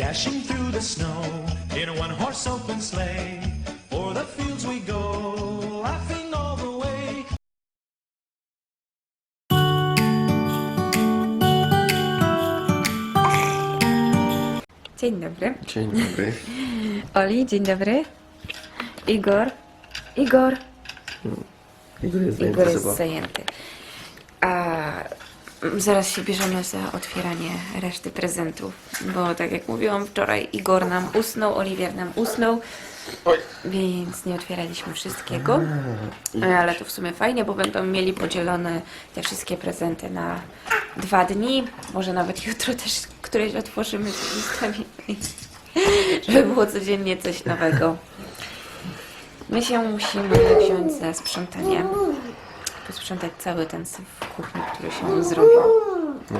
Dashing through the snow in a one horse open sleigh. O'er the fields we go, laughing all the way. Dzień dobry. Dzień dobry. Oli, dzień dobry. Igor. Igor. Igor jest Igor zajęty jest zajęty. A zaraz się bierzemy za otwieranie reszty prezentów, bo tak jak mówiłam wczoraj, Igor nam usnął, Oliwier nam usnął, więc nie otwieraliśmy wszystkiego. Ale to w sumie fajnie, bo będą mieli podzielone te wszystkie prezenty na dwa dni. Może nawet jutro też któreś otworzymy z listami, żeby było codziennie coś nowego. My się musimy wziąć za sprzątanie. Posprzątać cały ten syf w kuchni, który się zrobił. No,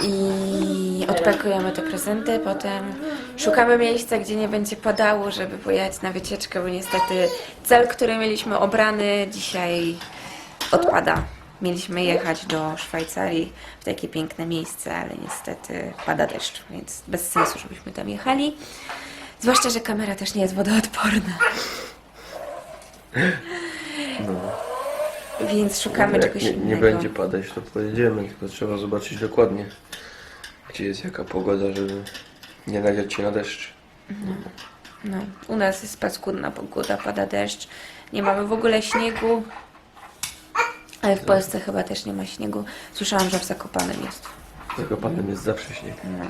I odpakujemy te prezenty, potem szukamy miejsca, gdzie nie będzie padało, żeby pojechać na wycieczkę, bo niestety cel, który mieliśmy obrany dzisiaj odpada. Mieliśmy jechać do Szwajcarii w takie piękne miejsce, ale niestety pada deszcz, więc bez sensu, żebyśmy tam jechali. Zwłaszcza, że kamera też nie jest wodoodporna. Więc szukamy czegoś nie, innego. nie będzie padać, to pojedziemy, tylko trzeba zobaczyć dokładnie, gdzie jest jaka pogoda, żeby nie nagiać się na deszcz. No, u nas jest paskudna pogoda, pada deszcz, nie mamy w ogóle śniegu, ale w Polsce chyba też nie ma śniegu. Słyszałam, że w Zakopanem jest. Zakopanem jest zawsze śnieg. No,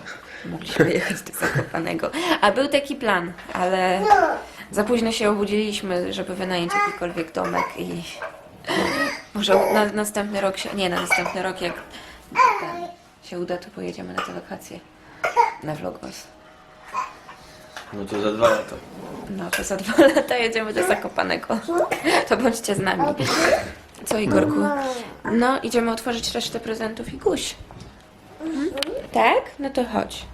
mogliśmy jechać do Zakopanego. A był taki plan, ale za późno się obudziliśmy, żeby wynająć jakikolwiek domek i może na następny rok się, nie na następny rok, jak ten się uda, to pojedziemy na te wakacje na Vlogmas. No to za dwa lata. No to za dwa lata jedziemy do Zakopanego. To bądźcie z nami. Co Igorku? No, idziemy otworzyć resztę prezentów i guś. Mhm. Tak? No to chodź.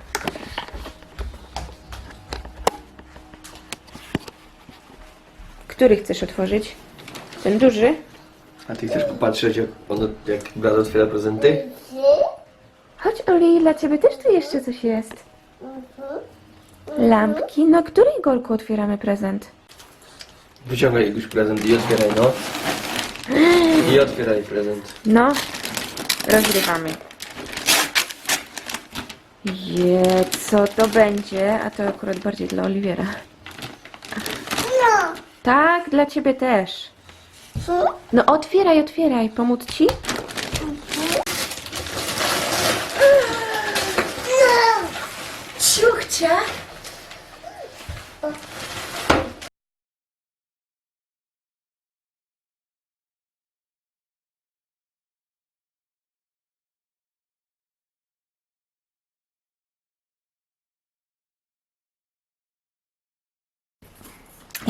Który chcesz otworzyć? Ten duży? A ty chcesz popatrzeć, jak, ono, jak brat otwiera prezenty? Chodź Oli, dla ciebie też tu jeszcze coś jest. Lampki? No, który Igorku otwieramy prezent? Wyciągaj jakiś prezent i otwieraj, no. I otwieraj prezent. No, rozgrywamy. Je, co to będzie? A to akurat bardziej dla Oliwiera. No. Tak, dla ciebie też. No otwieraj, otwieraj. Pomóc ci?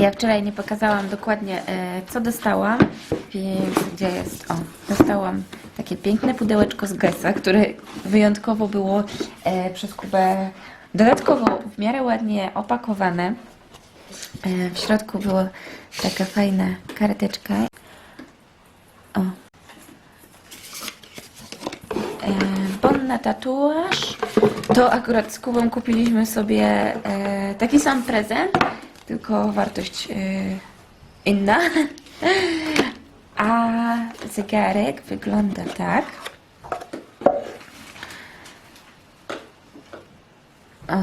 Ja wczoraj nie pokazałam dokładnie, e, co dostałam, gdzie jest? O, dostałam takie piękne pudełeczko z Gessa, które wyjątkowo było e, przez Kubę dodatkowo w miarę ładnie opakowane. E, w środku była taka fajna karteczka. O. Bon na tatuaż. To akurat z Kubą kupiliśmy sobie taki sam prezent, tylko wartość e, inna. A zegarek wygląda tak. O,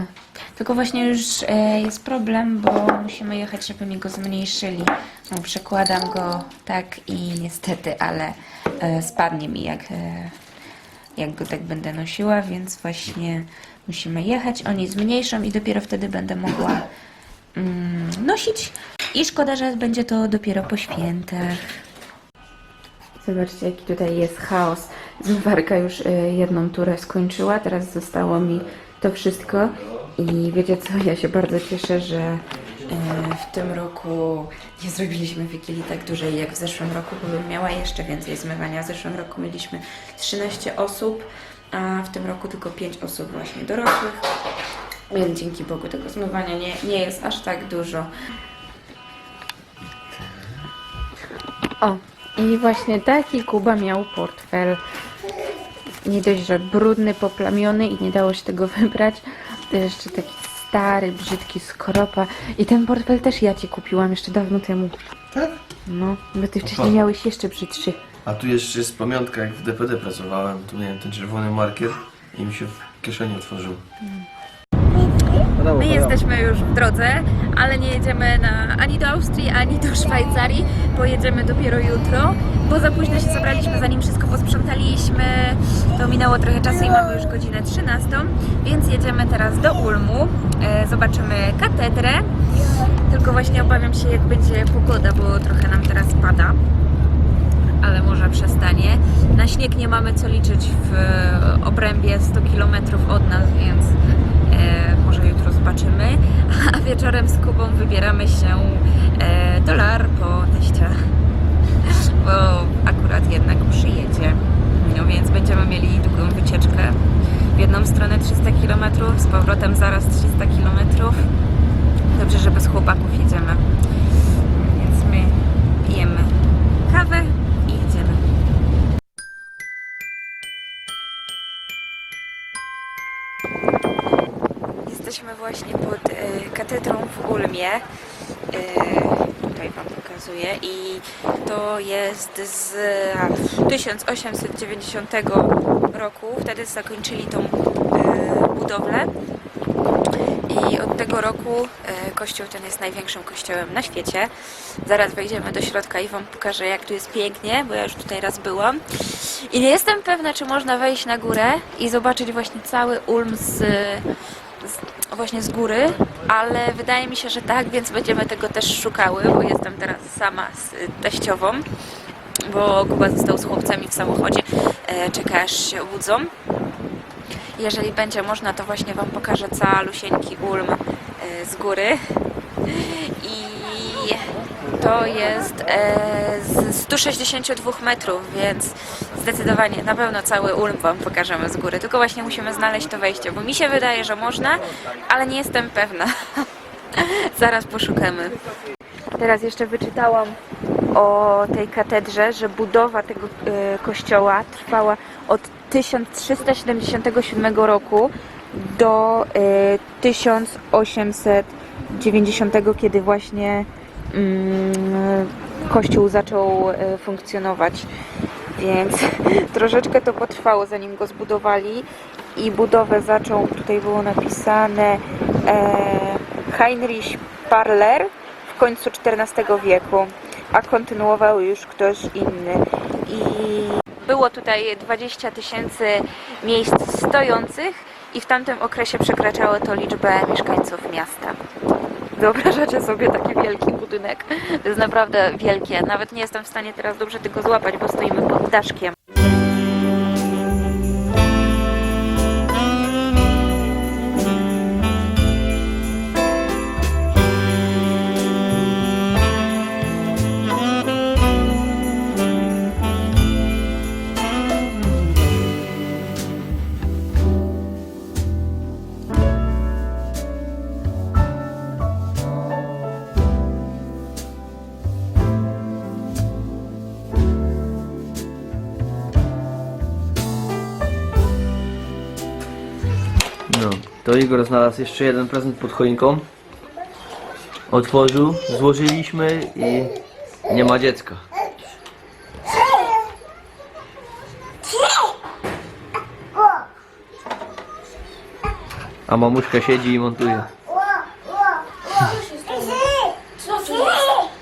tylko właśnie już e, jest problem, bo musimy jechać, żeby mi go zmniejszyli. No, przekładam go tak i niestety, ale e, spadnie mi jak, jak go tak będę nosiła, więc właśnie musimy jechać. Oni zmniejszą i dopiero wtedy będę mogła nosić. I szkoda, że będzie to dopiero po świętach. Zobaczcie, jaki tutaj jest chaos. Zmywarka już y, jedną turę skończyła, teraz zostało mi to wszystko. I wiecie co, ja się bardzo cieszę, że y, w tym roku nie zrobiliśmy Wigilii tak dużej jak w zeszłym roku, bo bym miała jeszcze więcej zmywania. W zeszłym roku mieliśmy 13 osób, a w tym roku tylko 5 osób właśnie dorosłych. Więc dzięki Bogu tego zmywania nie, nie jest aż tak dużo. O, i właśnie taki Kuba miał portfel. Nie dość, że brudny, poplamiony i nie dało się tego wybrać, To jeszcze taki stary, brzydki skropa. I ten portfel też ja ci kupiłam jeszcze dawno temu. Tak? No, bo ty wcześniej miałeś jeszcze brzydszy. A tu jeszcze jest pamiątka, jak w DPD pracowałem. Tu miałem ten czerwony markier i mi się w kieszeni otworzył. My jesteśmy już w drodze, ale nie jedziemy na, ani do Austrii, ani do Szwajcarii. Pojedziemy dopiero jutro, bo za późno się zabraliśmy, zanim wszystko posprzątaliśmy. To minęło trochę czasu i mamy już godzinę 13, więc jedziemy teraz do Ulmu. E, zobaczymy katedrę. Tylko właśnie obawiam się, jak będzie pogoda, bo trochę nam teraz pada. Ale może przestanie. Na śnieg nie mamy co liczyć w obrębie 100 km od nas, więc e, może jutro zobaczymy. A wieczorem z Kubą wybieramy się e, do Lar po teścia, bo akurat jednak przyjedzie. No więc będziemy mieli długą wycieczkę. W jedną stronę 300 km, z powrotem zaraz 300 km. Dobrze, że bez chłopaków jedziemy. Więc my pijemy kawę właśnie pod e, katedrą w Ulmie. E, tutaj Wam pokazuję. I to jest z 1890 roku. Wtedy zakończyli tą e, budowlę. I od tego roku kościół ten jest największym kościołem na świecie. Zaraz wejdziemy do środka i Wam pokażę, jak tu jest pięknie, bo ja już tutaj raz byłam. I nie jestem pewna, czy można wejść na górę i zobaczyć właśnie cały Ulm z, właśnie z góry, ale wydaje mi się, że tak, więc będziemy tego też szukały, bo jestem teraz sama z teściową, bo Kuba został z chłopcami w samochodzie, e, czeka aż się obudzą. Jeżeli będzie można, to właśnie Wam pokażę calusieńki Ulm e, z góry. I to jest e, z 162 metrów, więc zdecydowanie na pewno cały Ulm Wam pokażemy z góry. Tylko właśnie musimy znaleźć to wejście, bo mi się wydaje, że można, ale nie jestem pewna. Zaraz poszukamy. Teraz jeszcze wyczytałam o tej katedrze, że budowa tego e, kościoła trwała od 1377 roku do e, 1890, kiedy właśnie mm, kościół zaczął e, funkcjonować. Więc troszeczkę to potrwało, zanim go zbudowali i budowę zaczął, tutaj było napisane e, Heinrich Parler w końcu XIV wieku, a kontynuował już ktoś inny. I było tutaj 20 tysięcy miejsc stojących i w tamtym okresie przekraczało to liczbę mieszkańców miasta. Wyobrażacie sobie taki wielki budynek? To jest naprawdę wielkie. Nawet nie jestem w stanie teraz dobrze tego złapać, bo stoimy pod daszkiem. To Igor znalazł jeszcze jeden prezent pod choinką. Otworzył, złożyliśmy i nie ma dziecka. A mamuszka siedzi i montuje. Co tu jest?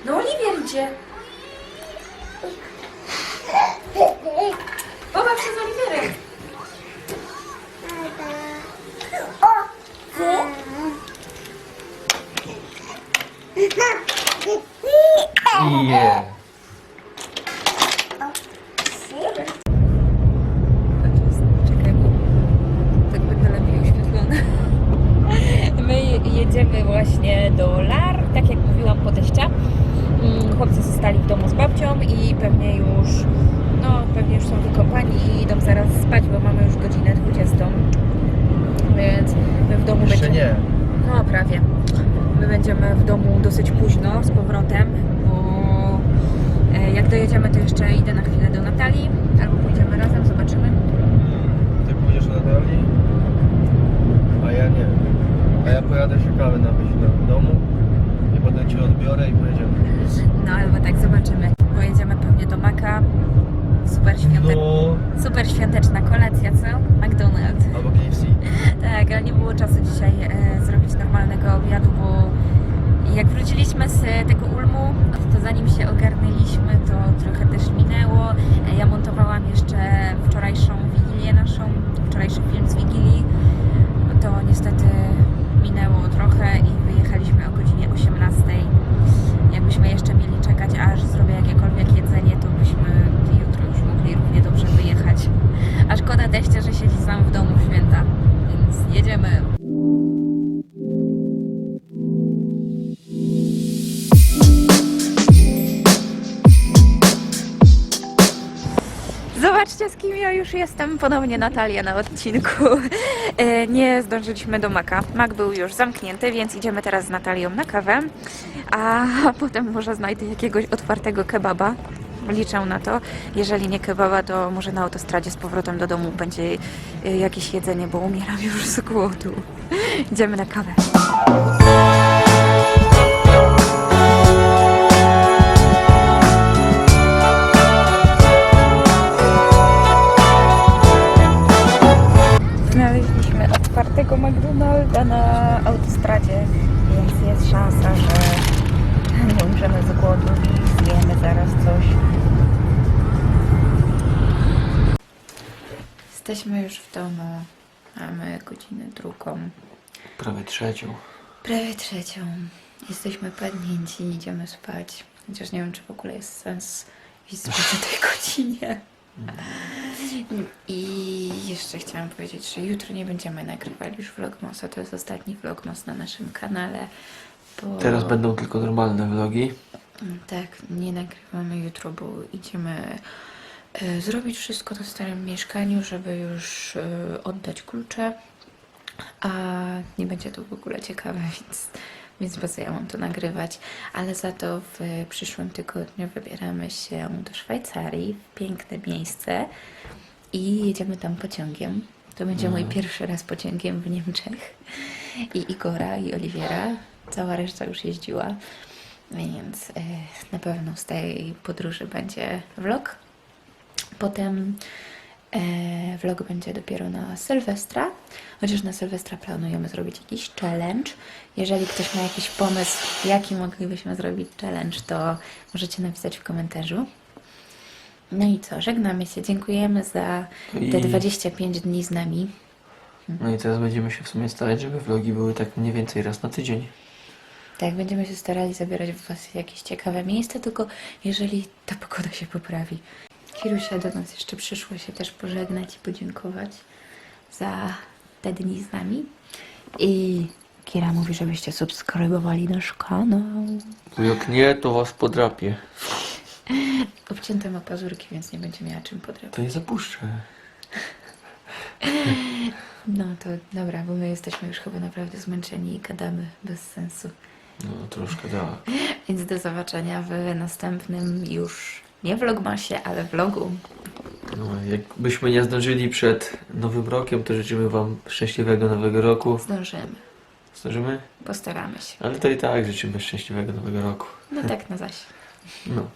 No Oliwier idzie. Właśnie do Lar, tak jak mówiłam po teścia. Mm, Chłopcy zostali w domu z babcią i pewnie już, no pewnie już są wykopani i idą zaraz spać, bo mamy już godzinę 20. Więc my w domu Jeszcze będziemy... nie. No prawie. My będziemy w domu dosyć późno z powrotem, bo e, jak dojedziemy to jeszcze idę na chwilę do Natalii, albo pójdziemy razem, zobaczymy. Ty pójdziesz na Natalii? A ja pojadę się kawę napić do domu i potem ci odbiorę i pojedziemy. No albo tak zobaczymy. Pojedziemy pewnie do Maka. Super, świąte... Do... Super świąteczna kolacja, co? McDonald's. Albo KFC. Tak, ale nie było czasu dzisiaj e, zrobić normalnego obiadu, bo jak wróciliśmy z tego Ulmu, to zanim się ogarnęliśmy, to trochę też minęło. E, ja montowałam jeszcze Zobaczcie, z kim ja już jestem. Ponownie Natalia na odcinku. E, Nie zdążyliśmy do Maka. Mak był już zamknięty, więc idziemy teraz z Natalią na kawę. A potem może znajdę jakiegoś otwartego kebaba. Liczę na to. Jeżeli nie kebaba, to może na autostradzie z powrotem do domu będzie e, jakieś jedzenie, bo umieram już z głodu. Idziemy na kawę. Godzinę drugą. Prawie trzecią. Prawie trzecią. Jesteśmy padnięci, idziemy spać. Chociaż nie wiem, czy w ogóle jest sens iść spać o tej godzinie. I jeszcze chciałam powiedzieć, że jutro nie będziemy nagrywali już vlogmasa. To jest ostatni vlogmas na naszym kanale. Bo... Teraz będą tylko normalne vlogi. Tak, nie nagrywamy jutro, bo idziemy e, zrobić wszystko na starym mieszkaniu, żeby już e, oddać klucze. A nie będzie to w ogóle ciekawe, więc, więc po co ja mam to nagrywać. Ale za to w przyszłym tygodniu wybieramy się do Szwajcarii, w piękne miejsce i jedziemy tam pociągiem. To będzie mój pierwszy raz pociągiem w Niemczech. I Igora, i Oliwiera. Cała reszta już jeździła. Więc e, na pewno z tej podróży będzie vlog. Potem e, vlog będzie dopiero na Sylwestra. Chociaż na Sylwestra planujemy zrobić jakiś challenge. Jeżeli ktoś ma jakiś pomysł, jaki moglibyśmy zrobić challenge, to możecie napisać w komentarzu. No i co, żegnamy się. Dziękujemy za te I- 25 dni z nami. No i teraz będziemy się w sumie starać, żeby vlogi były tak mniej więcej raz na tydzień. Tak, będziemy się starali zabierać w Was w jakieś ciekawe miejsca, tylko jeżeli ta pogoda się poprawi. Kirusia do nas jeszcze przyszło się też pożegnać i podziękować za te dni z nami. I Kira mówi, żebyście subskrybowali nasz kanał. Jak nie, to was podrapię. Obcięte ma pazurki, więc nie będzie miała czym podrabiać. To nie zapuszczę. No to dobra, bo my jesteśmy już chyba naprawdę zmęczeni i gadamy bez sensu. No troszkę tak. Więc do zobaczenia w następnym już nie vlogmasie, ale vlogu. No, jakbyśmy nie zdążyli przed nowym rokiem, to życzymy wam szczęśliwego nowego roku. Zdążymy. Zdążymy? Postaramy się. Ale to i tak życzymy szczęśliwego nowego roku. No tak na zaś. No.